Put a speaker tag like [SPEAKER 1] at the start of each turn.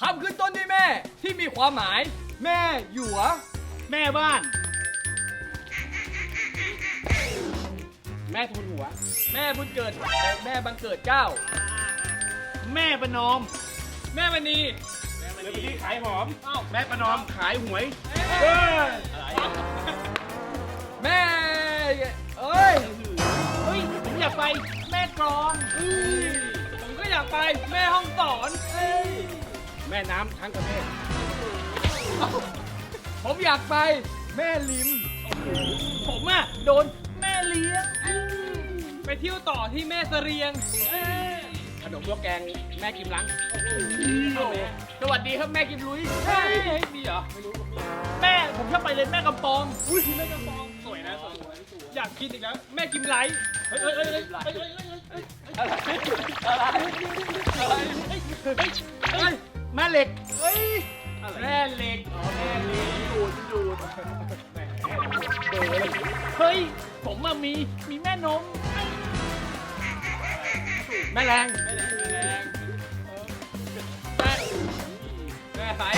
[SPEAKER 1] คำขึ้นต้นด้วยแม่ ที่มีความหมาย แม่หยว
[SPEAKER 2] แม่บ้าน
[SPEAKER 1] แม่ทุนหัว แม่บุญเกิดเอ่อแม่บังเกิดเจ้า
[SPEAKER 2] แม่ประนอม
[SPEAKER 1] แม่มณี
[SPEAKER 2] แม่ไปที่ขายหอม
[SPEAKER 1] เอ้า
[SPEAKER 2] แม่ประนอมขายหวย
[SPEAKER 1] เอ้ยแม่เอ้ย
[SPEAKER 2] เฮ้ยผมอยากไป แม่กลอง
[SPEAKER 1] ผมก็อยากไปแม่ห้องสอนเอ้ย
[SPEAKER 2] แม่น้ำทั้งประเทศ
[SPEAKER 1] ผมอยากไปแม่ลิม
[SPEAKER 2] ผมอะโดนแม่เลี้ยง
[SPEAKER 1] ไปเที่ยวต่อที่แม่เสรียง
[SPEAKER 2] ขนมลวกแกงแม่กิมลัง
[SPEAKER 1] สวัสดีครับแม่กิมลุย
[SPEAKER 2] เฮ้ย
[SPEAKER 1] มีเหรอ ไม่รู้
[SPEAKER 2] แม่ผมชอบไปเลยแม่กำปอง
[SPEAKER 1] อุ้ยแม่กำปองสวยนะสวยอยากกินอีกแล้ว แม่กิมไลท์
[SPEAKER 2] เฮ้ยเฮ้ยเฮ้ยเฮ้ยเฮ้ยเฮ้ย
[SPEAKER 1] อะไรอะไรอะไรเฮ้ย
[SPEAKER 2] แม่เหล็ก
[SPEAKER 1] เอ้ยแม่เหล็กอ๋อแม่เหล็กดูดดูด
[SPEAKER 2] เฮ้ย ผมมามี มีแม่นม
[SPEAKER 1] แม่แรง
[SPEAKER 3] แ
[SPEAKER 2] ม่แรง แม่แรงแม่
[SPEAKER 1] แม่สา